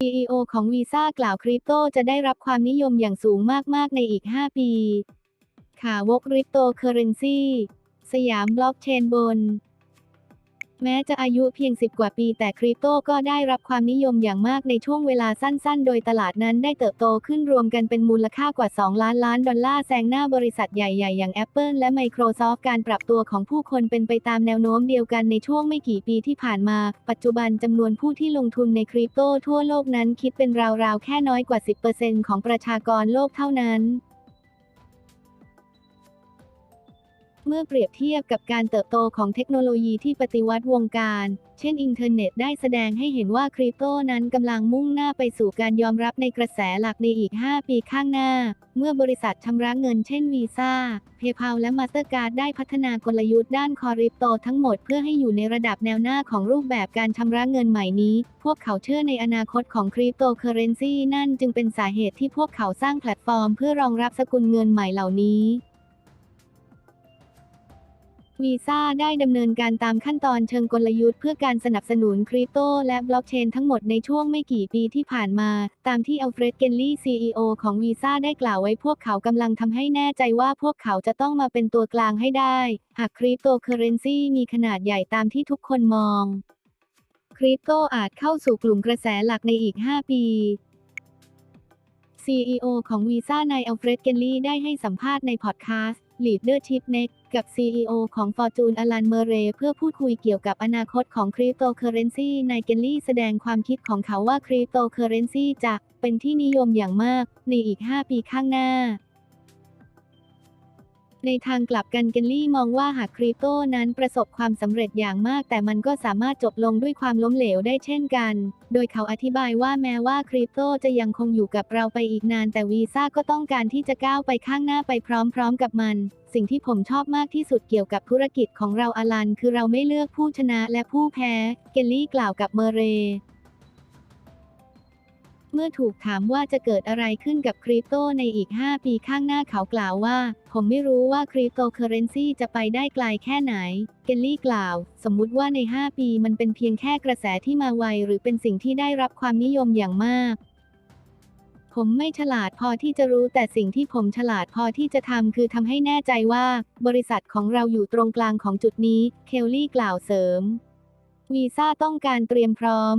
CEO ของวีซ่ากล่าวคริปโตจะได้รับความนิยมอย่างสูงมากๆ ในอีก 5 ปี ข่าวกคริปโตเคอเรนซี สยามบล็อกเชนบน แม้จะอายุเพียง 10 กว่าปีแต่คริปโตก็ได้รับความนิยมอย่างมากในช่วงเวลาสั้นๆ โดยตลาดนั้นได้เติบโตขึ้นรวมกันเป็นมูลค่ากว่า 2 ล้านล้านดอลลาร์แซงหน้าบริษัทใหญ่ๆ อย่าง Apple และ Microsoft การปรับตัวของผู้คนเป็นไปตามแนวโน้มเดียวกันในช่วงไม่กี่ปีที่ผ่านมา ปัจจุบันจำนวนผู้ที่ลงทุนในคริปโตทั่วโลกนั้นคิดเป็นราวๆ แค่น้อยกว่า 10%ของประชากรโลกเท่านั้น เมื่อเปรียบเทียบกับการเติบโตของเทคโนโลยีที่ปฏิวัติวงการ เช่นอินเทอร์เน็ตได้แสดงให้เห็นว่าคริปโตนั้นกำลังมุ่งหน้าไปสู่การยอมรับในกระแสหลักในอีก 5 ปีข้างหน้า เมื่อบริษัทชำระเงินเช่นวีซ่า PayPal และ Mastercard ได้พัฒนากลยุทธ์ด้านคริปโตทั้งหมดเพื่อให้อยู่ในระดับแนวหน้าของรูปแบบการชำระเงินใหม่นี้ พวกเขาเชื่อในอนาคตของคริปโตเคอเรนซีนั่นจึงเป็นสาเหตุที่พวกเขาสร้างแพลตฟอร์ม เพื่อรองรับสกุลเงินใหม่เหล่านี้ วีซ่าได้ดำเนินการตามขั้นตอนเชิงกลยุทธ์เพื่อการสนับสนุนคริปโตและบล็อกเชนทั้งหมดในช่วงไม่กี่ปีที่ผ่านมา ตามที่อัลเฟรดเกนลี่ CEO ของวีซ่าได้กล่าวไว้พวกเขากำลังทำให้แน่ใจว่าพวกเขาจะต้องมาเป็นตัวกลางให้ได้ หากคริปโตเคอเรนซีมีขนาดใหญ่ตามที่ทุกคนมอง คริปโตอาจเข้าสู่กลุ่มกระแสหลักในอีก 5 ปี CEO ของวีซ่านายอัลเฟรดเกนลี่ได้ให้สัมภาษณ์ในพอดแคสต์ Leadership Next กับ CEO ของ Fortune อลันเมเร เพื่อพูดคุยเกี่ยวกับอนาคตของคริปโตเคอเรนซีนายเกนลี่แสดงความคิดของเขาว่าคริปโตเคอเรนซีจะเป็นที่นิยมอย่างมากในอีก 5 ปีข้างหน้า ในทางกลับกันเกนลี่มองว่าหากคริปโตนั้นประสบความสำเร็จอย่างมาก แต่มันก็สามารถจบลงด้วยความล้มเหลวได้เช่นกัน โดยเขาอธิบายว่าแม้ว่าคริปโตจะยังคงอยู่กับเราไปอีกนาน แต่วีซ่าก็ต้องการที่จะก้าวไปข้างหน้าไปพร้อมๆกับมัน สิ่งที่ผมชอบมากที่สุดเกี่ยวกับธุรกิจของเราอลัน คือเราไม่เลือกผู้ชนะและผู้แพ้ เกลลี่กล่าวกับเมเร เมื่อถูกถามว่าจะเกิดอะไรขึ้นกับคริปโตในอีก 5 ปีข้างหน้าเขากล่าวว่า ผมไม่รู้ว่าคริปโตเคอเรนซีจะไปได้ไกลแค่ไหน เกลลี่กล่าว สมมุติว่าใน 5 ปีมันเป็นเพียงแค่กระแสที่มาไวหรือเป็นสิ่งที่ได้รับความนิยมอย่างมาก ผมไม่ฉลาดพอที่จะรู้แต่สิ่งที่ผมฉลาดพอที่จะทำคือทำให้แน่ใจว่า บริษัทของเราอยู่ตรงกลางของจุดนี้ เคลลี่กล่าวเสริม วีซ่าต้องการเตรียมพร้อม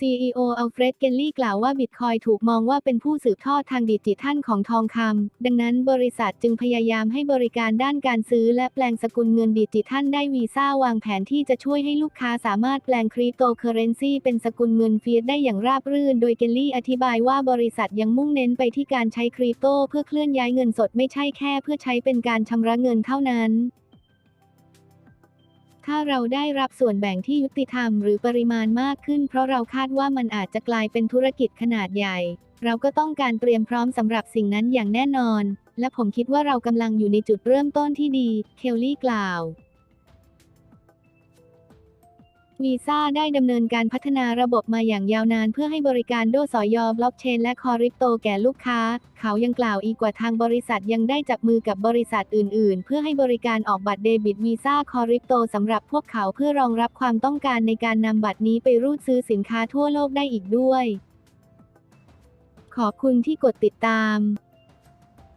CEO อัลเฟรด เกนลี่กล่าวว่าบิตคอยถูกมองว่าเป็นผู้สืบทอดทางดิจิทัลของทองคำ ดังนั้นบริษัทจึงพยายามให้บริการด้านการซื้อและแปลงสกุลเงินดิจิทัลได้วีซ่าวางแผนที่จะช่วยให้ลูกค้าสามารถแปลงคริปโตเคอเรนซีเป็นสกุลเงินเฟียสได้อย่างราบรื่น โดยเกนลี่อธิบายว่าบริษัทยังมุ่งเน้นไปที่การใช้คริปโตเพื่อเคลื่อนย้ายเงินสดไม่ใช่แค่ เพื่อใช้เป็นการชำระเงินเท่านั้น ถ้าเราได้รับส่วนแบ่งที่ยุติธรรมหรือปริมาณมากขึ้น เพราะเราคาดว่ามันอาจจะกลายเป็นธุรกิจขนาดใหญ่ เราก็ต้องการเตรียมพร้อมสำหรับสิ่งนั้นอย่างแน่นอน และผมคิดว่าเรากำลังอยู่ในจุดเริ่มต้นที่ดี เคลลี่กล่าว วีซ่าได้ดำเนินการพัฒนาระบบมาอย่างยาวนานเพื่อให้บริการโดสอยอบล็อกเชน และคอริปโตแก่ลูกค้า เขายังกล่าวอีกว่าทางบริษัทยังได้จับมือกับบริษัทอื่น ๆ เพื่อให้บริการออกบัตรเดบิตวีซ่าคอริปโตสำหรับพวกเขาเพื่อรองรับความต้องการในการนำบัตรนี้ไปรูดซื้อสินค้าทั่วโลกได้อีกด้วย ขอบคุณที่กดติดตาม